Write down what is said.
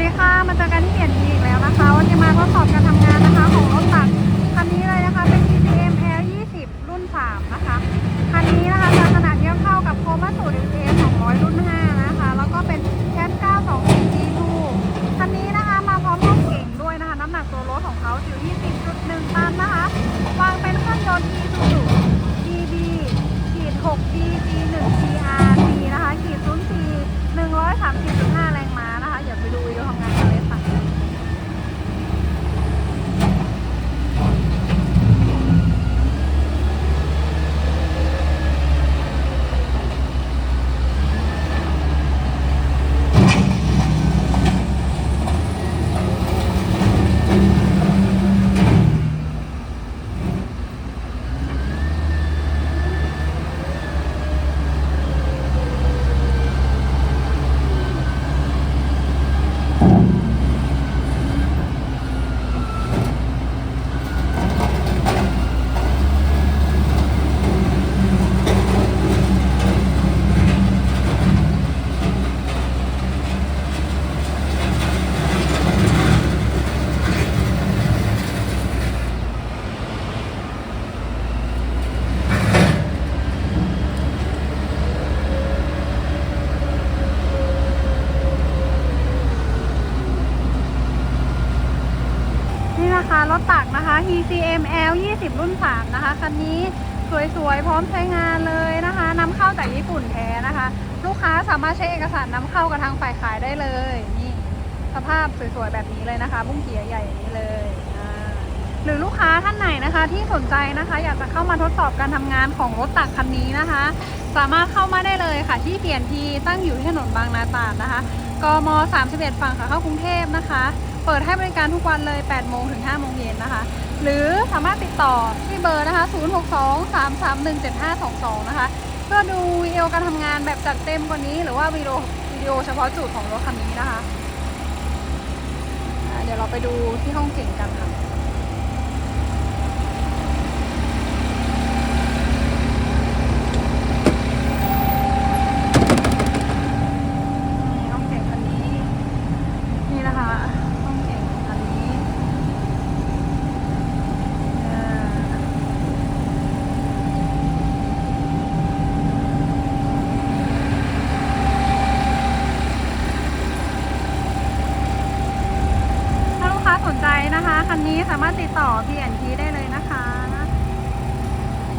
ดีค่ะ มาเจอกันที่เปลี่ยนทีอีกแล้วนะคะ วันนี้มาทดสอบการทำงานนะคะ ของรถตักคันนี้เลยนะคะ เป็น TCM L 20รุ่น 3 นะคะ คันนี้นะคะจะขนาดเทียบเท่ากับโคมาสูตร MTS 200 รุ่น 5 นะคะ แล้วก็เป็นแก๊ส924 G2 คันนี้นะคะมาพร้อมรถเก่งด้วยนะคะ น้ำหนักตัวรถของเขาอยู่ที่ 10.1 ตันนะคะ วางเป็นเครื่องยนต์ Isuzu DB ขีด 6D G1 CRT นะคะขีด0 4 130.5 แรงม้านะคะ เดี๋ยวไปดูวิดีโอทำงานกันเลยค่ะ นี่นะคะ รถตักนะคะ TCM L 20รุ่น 3 นะคะ คันนี้สวยๆ พร้อมใช้งานเลยนะคะนำเข้าจากญี่ปุ่นแท้นะคะ ลูกค้าสามารถใช้เอกสารนำเข้ากับทางฝ่ายขายได้เลย นี่สภาพสวยๆ แบบนี้เลยนะคะ บุ้งเกียใหญ่อย่างนี้เลยหรือลูกค้าท่านไหนนะคะที่สนใจนะคะ อยากจะเข้ามาทดสอบการทำงานของรถตักคันนี้นะคะ สามารถเข้ามาได้เลยค่ะที่เปลี่ยนทีตั้งอยู่ที่ถนนบางนาตราดนะคะกม31ฝั่งขาเข้ากรุงเทพนะคะ เปิดให้บริการทุกวันเลย 8 โมงถึง 5 โมงเย็นนะคะ หรือสามารถติดต่อที่เบอร์นะคะ 062 331 7522 นะคะ เพื่อดูวิดีโอการทำงานแบบจัดเต็มกว่านี้ หรือว่าวิดีโอวิดีโอเฉพาะจุดของรถคันนี้นะคะ เดี๋ยวเราไปดูที่ห้องเก่งกันค่ะ นะคะ คันนี้สามารถติดต่อ P&T ได้เลยนะคะ